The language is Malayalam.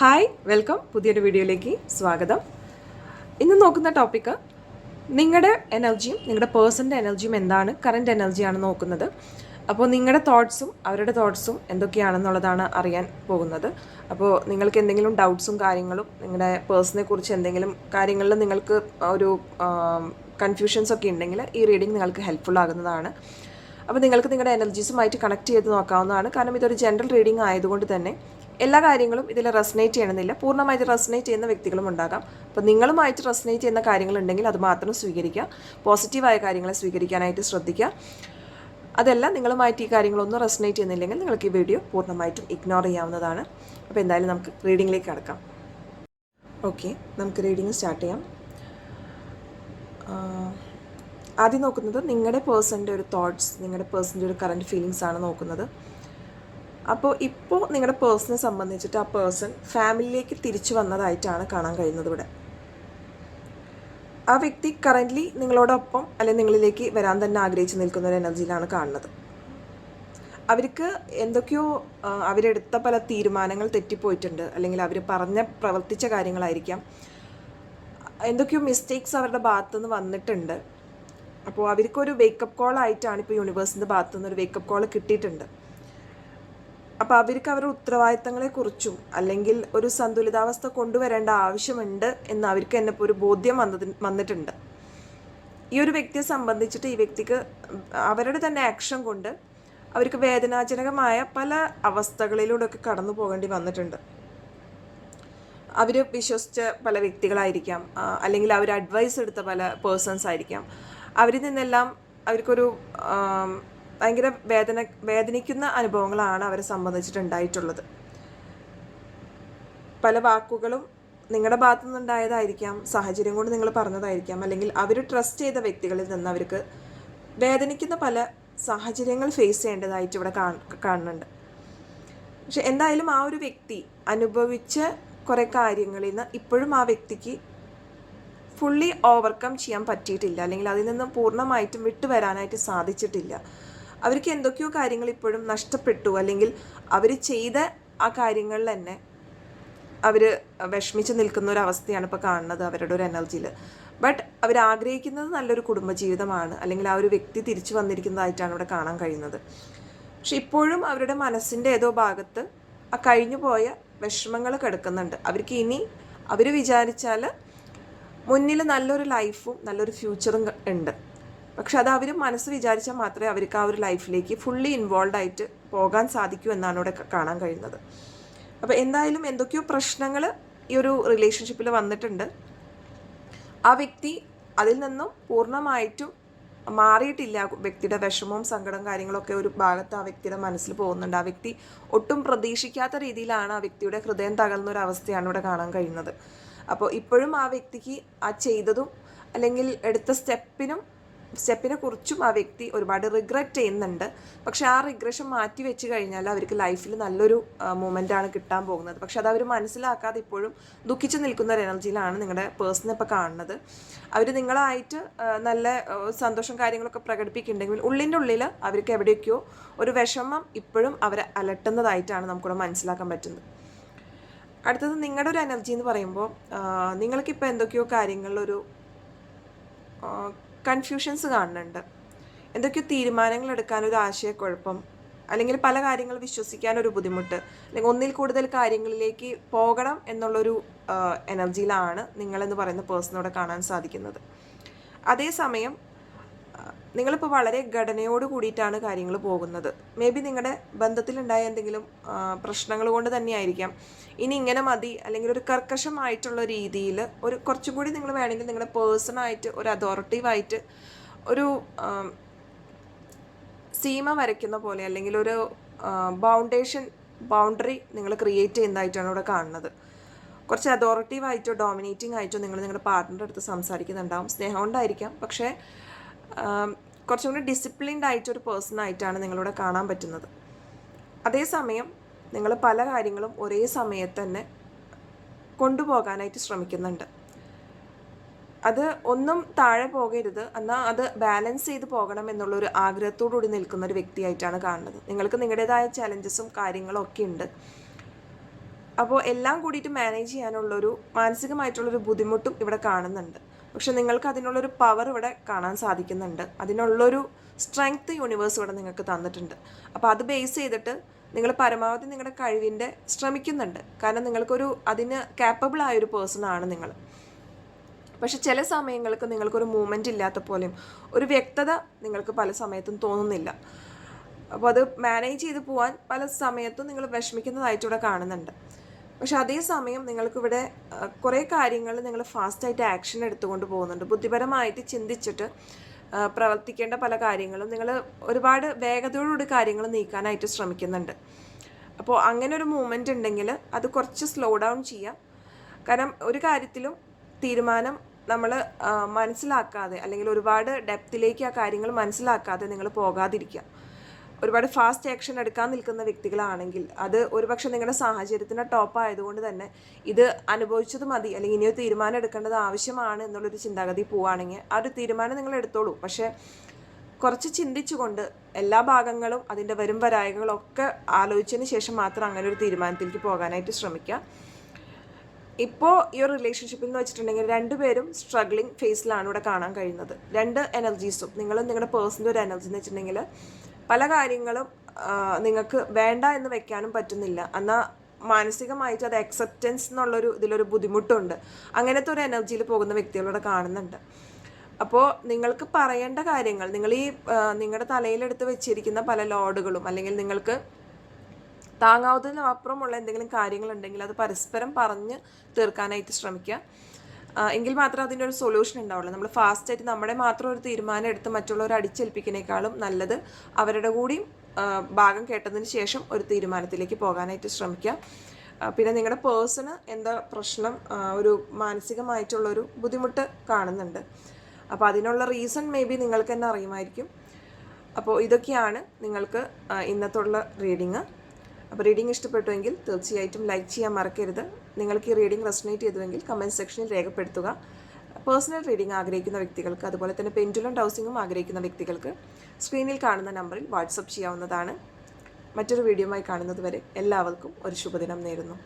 Hi welcome. പുതിയൊരു വീഡിയോയിലേക്ക് സ്വാഗതം. ഇന്ന് നോക്കുന്ന ടോപ്പിക്ക് നിങ്ങളുടെ എനർജിയും നിങ്ങളുടെ പേഴ്സന്റെ എനർജിയും എന്താണ്? കറന്റ് എനർജിയാണ് നോക്കുന്നത്. അപ്പോൾ നിങ്ങളുടെ തോട്ട്സും അവരുടെ തോട്ട്സും എന്തൊക്കെയാണെന്നുള്ളതാണ് അറിയാൻ പോകുന്നത്. അപ്പോൾ നിങ്ങൾക്ക് എന്തെങ്കിലും ഡൗട്ട്സും കാര്യങ്ങളും നിങ്ങളുടെ പേഴ്സണെ കുറിച്ച് എന്തെങ്കിലും കാര്യങ്ങളിൽ നിങ്ങൾക്ക് ഒരു കൺഫ്യൂഷൻസ് ഒക്കെ ഉണ്ടെങ്കിൽ ഈ റീഡിംഗ് നിങ്ങൾക്ക് ഹെൽപ്ഫുൾ ആകുന്നതാണ്. അപ്പോൾ നിങ്ങൾക്ക് നിങ്ങളുടെ എനർജീസുമായിട്ട് കണക്ട് ചെയ്ത് നോക്കാവുന്നതാണ്. കാരണം ഇതൊരു ജനറൽ റീഡിംഗ് ആയതുകൊണ്ട് തന്നെ എല്ലാ കാര്യങ്ങളും ഇതിൽ റെസനേറ്റ് ചെയ്യണമെന്നില്ല. പൂർണമായിട്ട് റെസനേറ്റ് ചെയ്യുന്ന വ്യക്തികളും ഉണ്ടാകാം. അപ്പോൾ നിങ്ങളുമായിട്ട് റെസനേറ്റ് ചെയ്യുന്ന കാര്യങ്ങളുണ്ടെങ്കിൽ അത് മാത്രം സ്വീകരിക്കുക. പോസിറ്റീവായ കാര്യങ്ങളെ സ്വീകരിക്കാനായിട്ട് ശ്രദ്ധിക്കുക. അതല്ല നിങ്ങളുമായിട്ട് ഈ കാര്യങ്ങളൊന്നും റെസനേറ്റ് ചെയ്യുന്നില്ലെങ്കിൽ നിങ്ങൾക്ക് ഈ വീഡിയോ പൂർണമായിട്ടും ഇഗ്നോർ ചെയ്യാവുന്നതാണ്. അപ്പോൾ എന്തായാലും നമുക്ക് റീഡിങ്ങിലേക്ക് കടക്കാം. ഓക്കെ നമുക്ക് റീഡിങ് സ്റ്റാർട്ട് ചെയ്യാം. ആദ്യം നോക്കുന്നത് നിങ്ങളുടെ പേഴ്സന്റെ ഒരു തോട്ട്സ് നിങ്ങളുടെ പേഴ്സന്റെ ഒരു കറന്റ് ഫീലിങ്സ് ആണ് നോക്കുന്നത്. അപ്പോൾ ഇപ്പോൾ നിങ്ങളുടെ പേഴ്സണെ സംബന്ധിച്ചിട്ട് ആ പേഴ്സൺ ഫാമിലിയിലേക്ക് തിരിച്ചു വന്നതായിട്ടാണ് കാണാൻ കഴിയുന്നത് ഇവിടെ. ആ വ്യക്തി കറന്റ്ലി നിങ്ങളോടൊപ്പം അല്ലെങ്കിൽ നിങ്ങളിലേക്ക് വരാൻ തന്നെ ആഗ്രഹിച്ച് നിൽക്കുന്ന ഒരു എനർജിയിലാണ് കാണുന്നത്. അവർക്ക് എന്തൊക്കെയോ അവരെടുത്ത പല തീരുമാനങ്ങൾ തെറ്റിപ്പോയിട്ടുണ്ട്. അല്ലെങ്കിൽ അവർ പറഞ്ഞ പ്രവർത്തിച്ച കാര്യങ്ങളായിരിക്കാം. എന്തൊക്കെയോ മിസ്റ്റേക്സ് അവരുടെ ഭാഗത്തുനിന്ന് വന്നിട്ടുണ്ട്. അപ്പോൾ അവർക്കൊരു വേക്കപ്പ് കോൾ ആയിട്ടാണ് ഇപ്പോൾ യൂണിവേഴ്സിന്റെ ഭാഗത്തു നിന്ന് ഒരു വേക്കപ്പ് കോൾ കിട്ടിയിട്ടുണ്ട്. അപ്പോൾ അവർക്ക് അവരുടെ ഉത്തരവാദിത്തങ്ങളെക്കുറിച്ചും അല്ലെങ്കിൽ ഒരു സന്തുലിതാവസ്ഥ കൊണ്ടുവരേണ്ട ആവശ്യമുണ്ട് എന്ന് അവർക്ക് എന്നെ ഒരു ബോധ്യം വന്നത് വന്നിട്ടുണ്ട്. ഈ ഒരു വ്യക്തിയെ സംബന്ധിച്ചിട്ട് ഈ വ്യക്തിക്ക് അവരുടെ തന്നെ ആക്ഷൻ കൊണ്ട് അവർക്ക് വേദനാജനകമായ പല അവസ്ഥകളിലൂടെയൊക്കെ കടന്നു പോകേണ്ടി വന്നിട്ടുണ്ട്. അവർ വിശ്വസിച്ച പല വ്യക്തികളായിരിക്കാം അല്ലെങ്കിൽ അവർ അഡ്വൈസ് എടുത്ത പല പേഴ്സൺസ് ആയിരിക്കാം. അവരിൽ നിന്നെല്ലാം അവർക്കൊരു ഭയങ്കര വേദന വേദനിക്കുന്ന അനുഭവങ്ങളാണ് അവരെ സംബന്ധിച്ചിട്ടുണ്ടായിട്ടുള്ളത്. പല വാക്കുകളും നിങ്ങളുടെ ഭാഗത്തു നിന്നുണ്ടായതായിരിക്കാം സാഹചര്യം കൊണ്ട് നിങ്ങൾ പറഞ്ഞതായിരിക്കാം അല്ലെങ്കിൽ അവർ ട്രസ്റ്റ് ചെയ്ത വ്യക്തികളിൽ നിന്ന് അവർക്ക് വേദനിക്കുന്ന പല സാഹചര്യങ്ങൾ ഫേസ് ചെയ്യേണ്ടതായിട്ട് ഇവിടെ കാണ് കാണുന്നുണ്ട്. പക്ഷെ എന്തായാലും ആ ഒരു വ്യക്തി അനുഭവിച്ച കുറേ കാര്യങ്ങളിൽ നിന്ന് ഇപ്പോഴും ആ വ്യക്തിക്ക് ഫുള്ളി ഓവർകം ചെയ്യാൻ പറ്റിയിട്ടില്ല അല്ലെങ്കിൽ അതിൽ നിന്ന് പൂർണമായിട്ടും വിട്ടുവരാനായിട്ട് സാധിച്ചിട്ടില്ല. അവർക്ക് എന്തൊക്കെയോ കാര്യങ്ങൾ ഇപ്പോഴും നഷ്ടപ്പെട്ടു. അല്ലെങ്കിൽ അവർ ചെയ്ത ആ കാര്യങ്ങളിൽ തന്നെ അവർ വിഷമിച്ച് നിൽക്കുന്ന ഒരു അവസ്ഥയാണ് ഇപ്പോൾ കാണുന്നത് അവരുടെ ഒരു എനർജിയിൽ. ബട്ട് അവർ ആഗ്രഹിക്കുന്നത് നല്ലൊരു കുടുംബജീവിതമാണ്. അല്ലെങ്കിൽ ആ ഒരു വ്യക്തി തിരിച്ചു വന്നിരിക്കുന്നതായിട്ടാണ് ഇവിടെ കാണാൻ കഴിയുന്നത്. പക്ഷെ ഇപ്പോഴും അവരുടെ മനസ്സിന്റെ ഏതോ ഭാഗത്ത് ആ കഴിഞ്ഞു പോയ വിഷമങ്ങൾ കിടക്കുന്നുണ്ട്. അവർക്ക് ഇനി അവർ വിചാരിച്ചാൽ മുന്നിൽ നല്ലൊരു ലൈഫും നല്ലൊരു ഫ്യൂച്ചറും ഉണ്ട്. പക്ഷെ അത് അവർ മനസ്സ് വിചാരിച്ചാൽ മാത്രമേ അവർക്ക് ആ ഒരു ലൈഫിലേക്ക് ഫുള്ളി ഇൻവോൾവ് ആയിട്ട് പോകാൻ സാധിക്കൂ എന്നാണ് ഇവിടെ കാണാൻ കഴിയുന്നത്. അപ്പോൾ എന്തായാലും എന്തൊക്കെയോ പ്രശ്നങ്ങൾ ഈ ഒരു റിലേഷൻഷിപ്പിൽ വന്നിട്ടുണ്ട്. ആ വ്യക്തി അതിൽ നിന്നും പൂർണമായിട്ടും മാറിയിട്ടില്ല. വ്യക്തിയുടെ വിഷമവും സങ്കടവും കാര്യങ്ങളൊക്കെ ഒരു ഭാഗത്ത് ആ വ്യക്തിയുടെ മനസ്സിൽ പോകുന്നുണ്ട്. ആ വ്യക്തി ഒട്ടും പ്രതീക്ഷിക്കാത്ത രീതിയിലാണ് ആ വ്യക്തിയുടെ ഹൃദയം തകർന്ന ഒരു അവസ്ഥയാണ് ഇവിടെ കാണാൻ കഴിയുന്നത്. അപ്പോൾ ഇപ്പോഴും ആ വ്യക്തിക്ക് ആ ചെയ്തതും അല്ലെങ്കിൽ എടുത്ത സ്റ്റെപ്പിനും സ്റ്റെപ്പിനെ കുറിച്ചും ആ വ്യക്തി ഒരുപാട് റിഗ്രറ്റ് ചെയ്യുന്നുണ്ട്. പക്ഷെ ആ റിഗ്രഷൻ മാറ്റി വെച്ച് കഴിഞ്ഞാൽ അവർക്ക് ലൈഫിൽ നല്ലൊരു മൂമെന്റ് ആണ് കിട്ടാൻ പോകുന്നത്. പക്ഷെ അത് അവർ മനസ്സിലാക്കാതെ ഇപ്പോഴും ദുഃഖിച്ച് നിൽക്കുന്ന ഒരു എനർജിയിലാണ് നിങ്ങളുടെ പേഴ്സണെ ഇപ്പോൾ കാണുന്നത്. അവർ നിങ്ങളായിട്ട് നല്ല സന്തോഷം കാര്യങ്ങളൊക്കെ പ്രകടിപ്പിക്കുന്നുണ്ടെങ്കിൽ ഉള്ളിന്റെ ഉള്ളിൽ അവർക്ക് എവിടെയൊക്കെയോ ഒരു വിഷമം ഇപ്പോഴും അവരെ അലട്ടുന്നതായിട്ടാണ് നമുക്കിവിടെ മനസ്സിലാക്കാൻ പറ്റുന്നത്. അടുത്തത് നിങ്ങളുടെ ഒരു എനർജി എന്ന് പറയുമ്പോൾ നിങ്ങൾക്കിപ്പോൾ എന്തൊക്കെയോ കാര്യങ്ങളിലൊരു കൺഫ്യൂഷൻസ് കാണുന്നുണ്ട്. എന്തൊക്കെയോ തീരുമാനങ്ങൾ എടുക്കാൻ ഒരു ആശയക്കുഴപ്പം അല്ലെങ്കിൽ പല കാര്യങ്ങൾ വിശ്വസിക്കാൻ ഒരു ബുദ്ധിമുട്ട് അല്ലെങ്കിൽ ഒന്നിൽ കൂടുതൽ കാര്യങ്ങളിലേക്ക് പോകണം എന്നുള്ളൊരു എനർജിയിലാണ് നിങ്ങളെന്ന് പറയുന്ന പേഴ്സണോടെ കാണാൻ സാധിക്കുന്നത്. അതേസമയം നിങ്ങളിപ്പോൾ വളരെ ഘടനയോട് കൂടിയിട്ടാണ് കാര്യങ്ങൾ പോകുന്നത്. മേ ബി നിങ്ങളുടെ ബന്ധത്തിലുണ്ടായ എന്തെങ്കിലും പ്രശ്നങ്ങൾ കൊണ്ട് തന്നെയായിരിക്കാം. ഇനി ഇങ്ങനെ മതി അല്ലെങ്കിൽ ഒരു കർക്കശമായിട്ടുള്ള രീതിയിൽ ഒരു കുറച്ചും കൂടി നിങ്ങൾ വേണമെങ്കിൽ നിങ്ങളുടെ പേഴ്സണായിട്ട് ഒരു അതോറിറ്റീവായിട്ട് ഒരു സീമ വരയ്ക്കുന്ന പോലെ അല്ലെങ്കിൽ ഒരു ബൗണ്ടേഷൻ ബൗണ്ടറി നിങ്ങൾ ക്രിയേറ്റ് ചെയ്യുന്നതായിട്ടാണ് ഇവിടെ കാണുന്നത്. കുറച്ച് അതോറിറ്റീവായിട്ടോ ഡോമിനേറ്റിംഗ് ആയിട്ടോ നിങ്ങൾ നിങ്ങളുടെ പാർട്ട്ണറുടെ അടുത്ത് സംസാരിക്കുന്നുണ്ടാവും. സ്നേഹം കൊണ്ടായിരിക്കാം. പക്ഷേ കുറച്ചും കൂടി ഡിസിപ്ലിൻഡ് ആയിട്ടൊരു പേഴ്സൺ ആയിട്ടാണ് നിങ്ങളിവിടെ കാണാൻ പറ്റുന്നത്. അതേസമയം നിങ്ങൾ പല കാര്യങ്ങളും ഒരേ സമയത്ത് തന്നെ കൊണ്ടുപോകാനായിട്ട് ശ്രമിക്കുന്നുണ്ട്. അത് ഒന്നും താഴെ പോകരുത്. എന്നാൽ അത് ബാലൻസ് ചെയ്ത് പോകണം എന്നുള്ളൊരു ആഗ്രഹത്തോടുകൂടി നിൽക്കുന്ന ഒരു വ്യക്തിയായിട്ടാണ് കാണുന്നത്. നിങ്ങൾക്ക് നിങ്ങളുടേതായ ചലഞ്ചസും കാര്യങ്ങളും ഒക്കെ ഉണ്ട്. അപ്പോൾ എല്ലാം കൂടിയിട്ട് മാനേജ് ചെയ്യാനുള്ളൊരു മാനസികമായിട്ടുള്ളൊരു ബുദ്ധിമുട്ടും ഇവിടെ കാണുന്നുണ്ട്. പക്ഷെ നിങ്ങൾക്ക് അതിനുള്ളൊരു പവർ ഇവിടെ കാണാൻ സാധിക്കുന്നുണ്ട്. അതിനുള്ളൊരു സ്ട്രെങ്ത് യൂണിവേഴ്സ് ഇവിടെ നിങ്ങൾക്ക് തന്നിട്ടുണ്ട്. അപ്പോൾ അത് ബേസ് ചെയ്തിട്ട് നിങ്ങൾ പരമാവധി നിങ്ങളുടെ കഴിവിന്റെ ശ്രമിക്കുന്നുണ്ട്. കാരണം നിങ്ങൾക്കൊരു അതിന് ക്യാപ്പബിൾ ആയൊരു പേഴ്സൺ ആണ് നിങ്ങൾ. പക്ഷെ ചില സമയങ്ങൾക്ക് നിങ്ങൾക്കൊരു മൂവ്മെന്റ് ഇല്ലാത്ത പോലെയും ഒരു വ്യക്തത നിങ്ങൾക്ക് പല സമയത്തും തോന്നുന്നില്ല. അപ്പോൾ അത് മാനേജ് ചെയ്ത് പോകാൻ പല സമയത്തും നിങ്ങൾ വിഷമിക്കുന്നതായിട്ട് ഇവിടെ കാണുന്നുണ്ട്. പക്ഷെ അതേസമയം നിങ്ങൾക്കിവിടെ കുറേ കാര്യങ്ങൾ നിങ്ങൾ ഫാസ്റ്റായിട്ട് ആക്ഷൻ എടുത്തുകൊണ്ട് പോകുന്നുണ്ട്. ബുദ്ധിപരമായിട്ട് ചിന്തിച്ചിട്ട് പ്രവർത്തിക്കേണ്ട പല കാര്യങ്ങളും നിങ്ങൾ ഒരുപാട് വേഗതയോടുകൂടി കാര്യങ്ങൾ നീക്കാനായിട്ട് ശ്രമിക്കുന്നുണ്ട്. അപ്പോൾ അങ്ങനെ ഒരു മൂവ്മെന്റ് ഉണ്ടെങ്കിൽ അത് കുറച്ച് സ്ലോ ഡൗൺ ചെയ്യാം. കാരണം ഒരു കാര്യത്തിലും തീരുമാനം നമ്മൾ മനസ്സിലാക്കാതെ അല്ലെങ്കിൽ ഒരുപാട് ഡെപ്തിലേക്ക് ആ കാര്യങ്ങൾ മനസ്സിലാക്കാതെ നിങ്ങൾ പോകാതിരിക്കുക. ഒരുപാട് ഫാസ്റ്റ് ആക്ഷൻ എടുക്കാൻ നിൽക്കുന്ന വ്യക്തികളാണെങ്കിൽ അത് ഒരുപക്ഷെ നിങ്ങളുടെ സാഹചര്യത്തിന് ടോപ്പ് ആയതുകൊണ്ട് തന്നെ ഇത് അനുഭവിച്ചത് മതി അല്ലെങ്കിൽ ഇനിയൊരു തീരുമാനം എടുക്കേണ്ടത് ആവശ്യമാണ് എന്നുള്ളൊരു ചിന്താഗതി പോവുകയാണെങ്കിൽ ആ ഒരു തീരുമാനം നിങ്ങൾ എടുത്തോളൂ. പക്ഷേ കുറച്ച് ചിന്തിച്ചുകൊണ്ട് എല്ലാ ഭാഗങ്ങളും അതിന്റെ വരും വരായകളൊക്കെ ആലോചിച്ചതിന് ശേഷം മാത്രം അങ്ങനെ ഒരു തീരുമാനത്തിലേക്ക് പോകാനായിട്ട് ശ്രമിക്കുക. ഇപ്പോൾ ഈ ഒരു റിലേഷൻഷിപ്പിൽ എന്ന് വെച്ചിട്ടുണ്ടെങ്കിൽ രണ്ടുപേരും സ്ട്രഗ്ലിംഗ് ഫേസിലാണ് ഇവിടെ കാണാൻ കഴിയുന്നത്. രണ്ട് എനർജീസും നിങ്ങളും നിങ്ങളുടെ പേഴ്സണൽ ഒരു എനർജി എന്ന് വെച്ചിട്ടുണ്ടെങ്കിൽ പല കാര്യങ്ങളും നിങ്ങൾക്ക് വേണ്ട എന്ന് വെക്കാനും പറ്റുന്നില്ല. എന്നാൽ മാനസികമായിട്ട് അത് അക്സെപ്റ്റൻസ് എന്നുള്ളൊരു ഇതിലൊരു ബുദ്ധിമുട്ടുണ്ട്. അങ്ങനത്തെ ഒരു എനർജിയിൽ പോകുന്ന വ്യക്തികളോട് കാണുന്നുണ്ട്. അപ്പോൾ നിങ്ങൾക്ക് പറയേണ്ട കാര്യങ്ങൾ നിങ്ങൾ ഈ നിങ്ങളുടെ തലയിലെടുത്ത് വെച്ചിരിക്കുന്ന പല ലോഡുകളും അല്ലെങ്കിൽ നിങ്ങൾക്ക് താങ്ങാവുന്നതിനും അപ്പുറമുള്ള എന്തെങ്കിലും കാര്യങ്ങളുണ്ടെങ്കിൽ അത് പരസ്പരം പറഞ്ഞ് തീർക്കാനായിട്ട് ശ്രമിക്കുക. എങ്കിൽ മാത്രമേ അതിന്റെ ഒരു സൊല്യൂഷൻ ഉണ്ടാവുള്ളൂ. നമ്മൾ ഫാസ്റ്റായിട്ട് നമ്മുടെ മാത്രം ഒരു തീരുമാനം എടുത്ത് മറ്റുള്ളവർ അടിച്ചേൽപ്പിക്കുന്നേക്കാളും നല്ലത് അവരുടെ കൂടിയും ഭാഗം കേട്ടതിന് ശേഷം ഒരു തീരുമാനത്തിലേക്ക് പോകാനായിട്ട് ശ്രമിക്കുക. പിന്നെ നിങ്ങളുടെ പേഴ്സണ് എന്താ പ്രശ്നം ഒരു മാനസികമായിട്ടുള്ളൊരു ബുദ്ധിമുട്ട് കാണുന്നുണ്ട്. അപ്പോൾ അതിനുള്ള റീസൺ മേ ബി നിങ്ങൾക്ക് തന്നെ അറിയുമായിരിക്കും. അപ്പോൾ ഇതൊക്കെയാണ് നിങ്ങൾക്ക് ഇന്നത്തുള്ള റീഡിങ് അപ്പോൾ റീഡിംഗ് ഇഷ്ടപ്പെട്ടുവെങ്കിൽ തീർച്ചയായിട്ടും ലൈക്ക് ചെയ്യാൻ മറക്കരുത്. നിങ്ങൾക്ക് ഈ റീഡിംഗ് റെസണേറ്റ് ചെയ്തുവെങ്കിൽ കമന്റ് സെക്ഷനിൽ രേഖപ്പെടുത്തുക. പേഴ്സണൽ റീഡിംഗ് ആഗ്രഹിക്കുന്ന വ്യക്തികൾക്ക് അതുപോലെ തന്നെ പെൻഡുലം ഡൗസിങ്ങും ആഗ്രഹിക്കുന്ന വ്യക്തികൾക്ക് സ്ക്രീനിൽ കാണുന്ന നമ്പറിൽ വാട്സപ്പ് ചെയ്യാവുന്നതാണ്. മറ്റൊരു വീഡിയോയുമായി കാണുന്നത് വരെ എല്ലാവർക്കും ഒരു ശുഭദിനം നേരുന്നു.